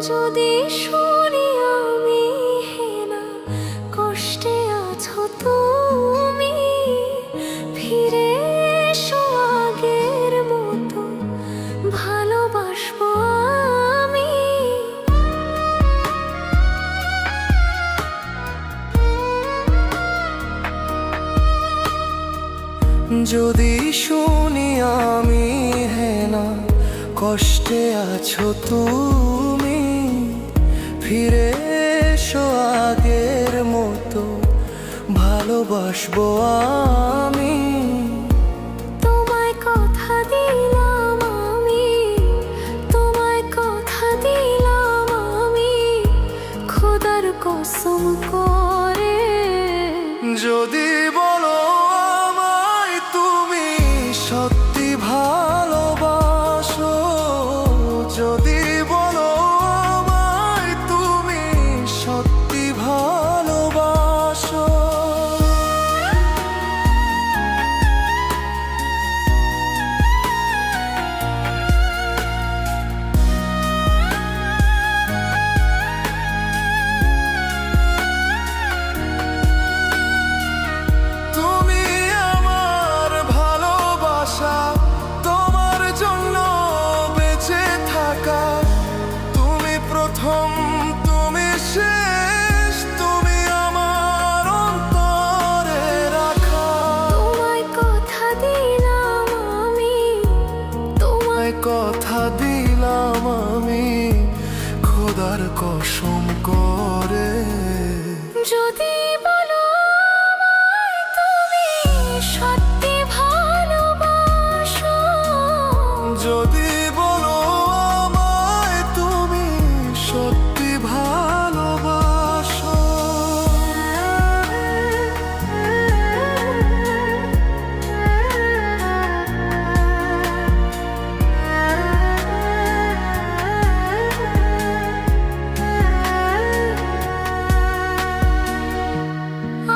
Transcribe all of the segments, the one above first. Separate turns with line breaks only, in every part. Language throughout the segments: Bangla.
যদি শুনি আমি হেনা, কষ্টে আছো তুমি। ফিরে এসো আগের মতো, ভালোবাসবো
যদি শুনি আমি হেনা, কষ্টে আছো তুমি। ফিরে এসো আগের মতো ভালোবাসবো আমি।
তোমায় কথা দিলাম আমি তোমায় কথা দিলাম আমি খোদার কসম করে।
যদি বলো আমায় তুমি সত্যি ভালোবাসো যদি
দিলাম আমি
খোদার কসম করে। যদি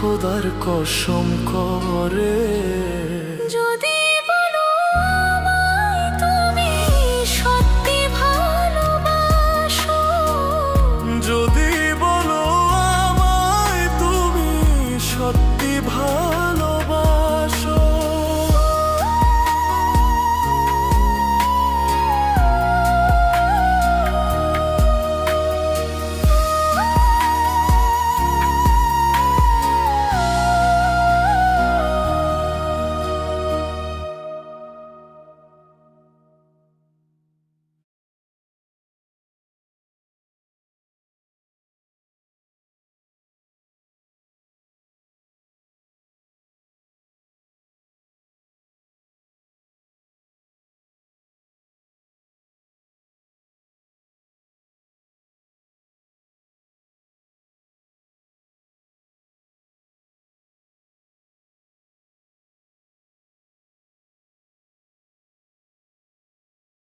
খোদার কসম করে।
যদি তুমি সত্যি
যদি বলো আমায় তুমি সত্যি
ভালো